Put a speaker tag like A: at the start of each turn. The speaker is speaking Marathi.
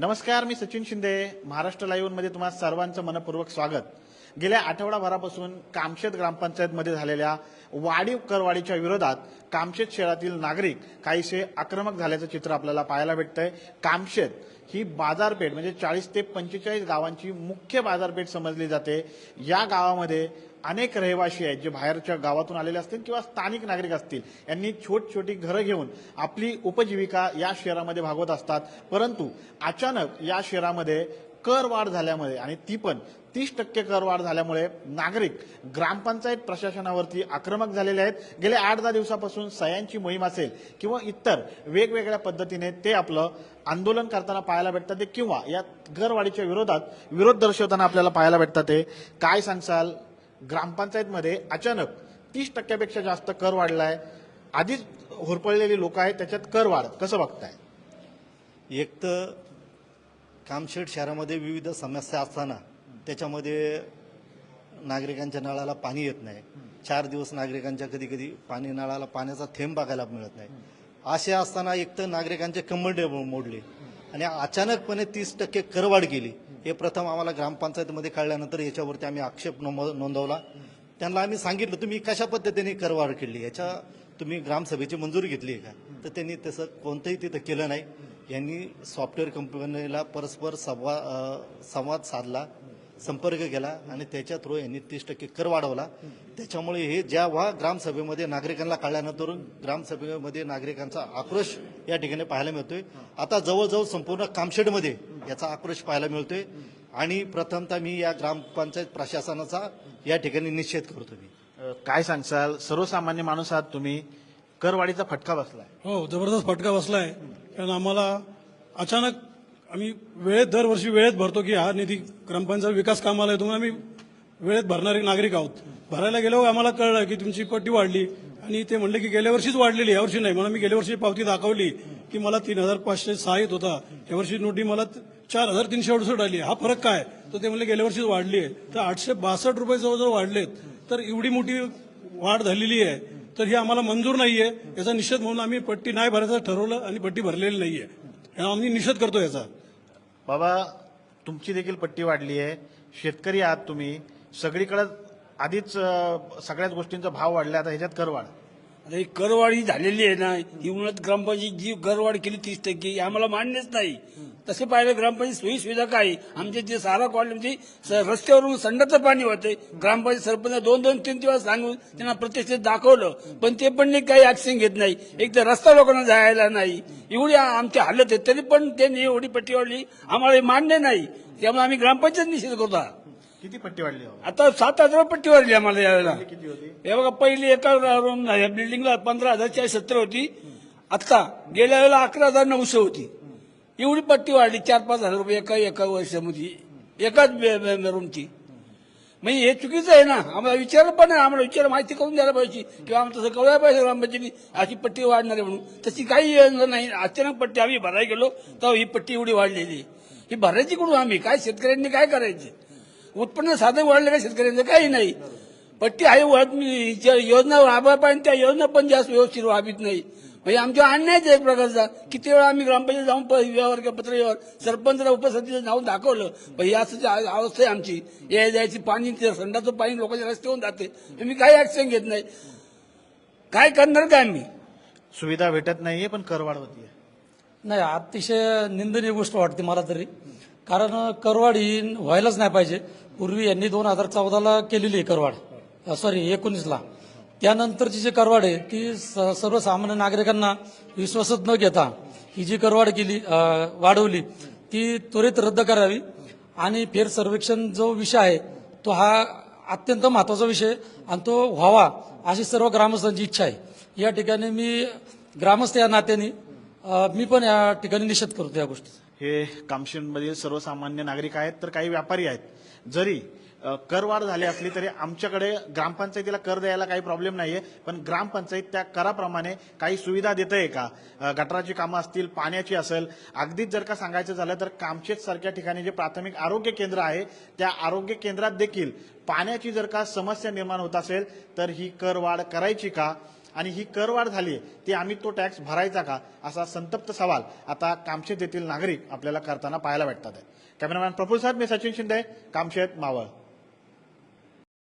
A: नमस्कार मी सचिन शिंदे महाराष्ट्र लाईव्हमध्ये तुम्हाला सर्वांचं मनपूर्वक स्वागत. गेल्या आठवडाभरापासून कामशेत ग्रामपंचायतमध्ये झालेल्या वाढीव करवाढीच्या विरोधात कामशेत शहरातील नागरिक काहीसे आक्रमक झाल्याचं चित्र आपल्याला पाहायला भेटतंय. कामशेत ही बाजारपेठ म्हणजे चाळीस ते पंचेचाळीस गावांची मुख्य बाजारपेठ समजली जाते. या गावामध्ये अनेक रहिवासी आहेत जे बाहेरच्या गावातून आलेले असतील किंवा स्थानिक नागरिक असतील. यांनी छोट छोटी घरं घेऊन आपली उपजीविका या शहरामध्ये भागवत असतात. परंतु अचानक या शहरामध्ये कर वाढ झाल्यामुळे आणि ती पण तीस टक्के कर वाढ झाल्यामुळे नागरिक ग्रामपंचायत प्रशासनावरती आक्रमक झालेले आहेत. गेल्या आठ दहा दिवसापासून सह्यांची मोहीम असेल किंवा इतर वेगवेगळ्या पद्धतीने ते आपलं आंदोलन करताना पाहायला भेटतात ते किंवा या घरवाढीच्या विरोधात विरोध दर्शवताना आपल्याला पाहायला भेटतात ते. काय सांगसाल ग्रामपंचायतमध्ये अचानक तीस टक्क्यापेक्षा जास्त कर वाढलाय. आधीच होरपळलेली लोक आहेत त्याच्यात कर वाढ कसं बघताय?
B: एक तर कामशेट शहरामध्ये विविध समस्या असताना त्याच्यामध्ये नागरिकांच्या नळाला पाणी येत नाही. चार दिवस नागरिकांच्या कधी कधी पाणी नळाला पाण्याचा थेंब बघायला मिळत नाही. असे असताना एक तर नागरिकांचे कंबरडे मोडले आणि अचानकपणे तीस टक्के करवाढ केली. हे प्रथम आम्हाला ग्रामपंचायतीमध्ये कळल्यानंतर याच्यावरती आम्ही आक्षेप नोंद- नोंदवला. त्यांना आम्ही सांगितलं तुम्ही कशा पद्धतीने करवाढ केली? याच्या तुम्ही ग्रामसभेची मंजुरी घेतली आहे का? तर त्यांनी तसं कोणतंही तिथं केलं नाही. यांनी सॉफ्टवेअर कंपनीला परस्पर संवाद संवाद साधला. संपर्क केला आणि त्याच्या थ्रू यांनी तीस टक्के कर वाढवला. त्याच्यामुळे हे जेव्हा ग्रामसभेमध्ये नागरिकांना कळल्यानंतर ग्रामसभेमध्ये नागरिकांचा आक्रोश या ठिकाणी पाहायला मिळतोय. आता जवळजवळ संपूर्ण कामशेडमध्ये याचा आक्रोश पाहायला मिळतोय. आणि प्रथमतः मी या ग्रामपंचायत प्रशासनाचा या ठिकाणी निषेध करतो मी.
A: काय सांगसाल सर्वसामान्य माणूस आहात तुम्ही. करवाढीचा फटका बसलाय.
C: हो जबरदस्त फटका बसलाय. कारण आम्हाला अचानक आम्ही वेळेत दरवर्षी वेळेत भरतो की हा निधी ग्रामपंचायत विकास कामाला येतो म्हणून आम्ही वेळेत भरणारे नागरिक आहोत. भरायला गेल्यावर आम्हाला कळलं की तुमची पट्टी वाढली आणि ते म्हणले की गेल्या वर्षीच वाढलेली यावर्षी नाही. म्हणून मी गेल्या वर्षी पावती दाखवली की मला तीन हजार पाचशे सहा येत होता. यावर्षी नोटी मला चार हजार तीनशे अडुसष्ट आली. हा फरक काय? तर ते म्हणले गेल्या वर्षीच वाढली आहे. तर आठशे बासष्ट रुपये जवळजवळ वाढलेत. तर एवढी मोठी वाढ झालेली आहे. तर ही आम्हाला मंजूर नाहीये. याचा निषेध म्हणून आम्ही पट्टी नाही भरायचं ठरवलं आणि पट्टी भरलेली नाहीये. आम्ही निषेध करतो याचा.
A: बाबा तुमची देखील पट्टी वाढली आहे. शेतकरी आहात तुम्ही. सगळीकडं आधीच सगळ्याच गोष्टींचा भाव वाढला आता ह्याच्यात कर वाढ.
D: अरे ही करवाढी झालेली आहे ना ही उन्हात ग्रामपंचायत जी करवाढ केली तीस टक्के आम्हाला मान्यच नाही. तसे पाहिलं ग्रामपंचायत सोयी सुविधा काय? आमचे जे सारा कॉलनीमध्ये स- रस्त्यावरून संडाचं पाणी होते ग्रामपंचायत सरपंच दोन दोन तीन दिवस सांगून त्यांना प्रत्यक्ष दाखवलं पण ते पण नाही काही ऍक्शन घेत नाही. एक तर रस्ता लोकांना जायला नाही. एवढी आमची हालत आहे तरी पण त्यांनी एवढी पट्टी वाढली आम्हाला हे मान्य नाही. त्यामुळे आम्ही ग्रामपंचायत निषेध करतो.
A: किती पट्टी वाढली हो?
D: आता सात हजार पट्टी वाढली आम्हाला यावेळेला.
A: किती होती?
D: हे बघा पहिली एका रूम या बिल्डिंगला पंधरा हजार चाळीस सत्तर होती. आता गेल्या वेळेला अकरा हजार नऊशे होती. एवढी पट्टी वाढली चार पाच हजार रुपये एका एका वर्षामध्ये. एकाच रूमची म्हणजे हे चुकीचं आहे ना? आम्हाला विचारलं पण नाही. आम्हाला विचार माहिती करून द्यायला पाहिजे. किंवा आम्हाला तसं कळायला पाहिजे ग्रामपंचायतीने अशी पट्टी वाढणार आहे म्हणून. तशी काही योजना नाही. अचानक पट्टी आम्ही भरायला गेलो तेव्हा ही पट्टी एवढी वाढलेली आहे. ही भरायची कुठून आम्ही? काय शेतकऱ्यांनी काय करायचं? उत्पन्न साधन वाढलं का शेतकऱ्यांचं? काही नाही. पट्टी आहे योजना राबवा पाहिजे त्या योजना पण जास्त व्यवस्थित राबीत नाही. म्हणजे आमच्या अन्यायच आहे एक प्रकारचा. किती वेळा आम्ही ग्रामपंचायत जाऊन प- व्यवहार किंवा पत्र व्यवहार सरपंचला उपसरपंच जाऊन दाखवलं. पण ही असं अवस्था आहे आमची. या जायची पाणी ते संडाचं पाणी लोकांच्या रस्त्यावरून जाते. तुम्ही काही ऍक्शन घेत नाही. काय करणार काय आम्ही?
A: सुविधा भेटत नाहीये पण कर वाढ होतीये
E: नाही अतिशय निंदनीय गोष्ट वाटते मला तरी. कारण करवाढ ही व्हायलाच नाही पाहिजे. पूर्वी यांनी दोन हजार चौदाला केलेली आहे करवाढ सॉरी एकोणीसला. त्यानंतरची जी करवाढ आहे ती स- सर्वसामान्य नागरिकांना विश्वासात न घेता ही जी करवाढ केली वाढवली ती त्वरित रद्द करावी. आणि फेर सर्वेक्षण जो विषय आहे तो हा अत्यंत महत्त्वाचा विषय आणि तो व्हावा अशी सर्व ग्रामस्थांची इच्छा आहे. या ठिकाणी मी ग्रामस्थ या नात्याने मी पण या ठिकाणी निषेध करतो या गोष्टीचा.
A: हे कामशेतमधील सर्वसामान्य नागरिक आहेत तर काही व्यापारी आहेत. जरी अ, करवाढ झाली असली तरी आमच्याकडे ग्रामपंचायतीला कर द्यायला काही प्रॉब्लेम नाहीये पण ग्रामपंचायत त्या कराप्रमाणे काही सुविधा देत आहे का? अ, गटाराची कामं असतील पाण्याची असेल अगदीच जर का सांगायचं झालं तर कामशेत सारख्या ठिकाणी जे प्राथमिक आरोग्य केंद्र आहे त्या आरोग्य केंद्रात देखील पाण्याची जर का समस्या निर्माण होत असेल तर ही करवाढ करायची का? आणि ही करवाढ झाली ते आम्ही तो टॅक्स भरायचा का? असा संतप्त सवाल आता कामशेत येथील नागरिक आपल्याला करताना पाहायला भेटतात. आहे कॅमेरामॅन प्रफुल साहेब मी सचिन शिंदे कामशेत मावळ.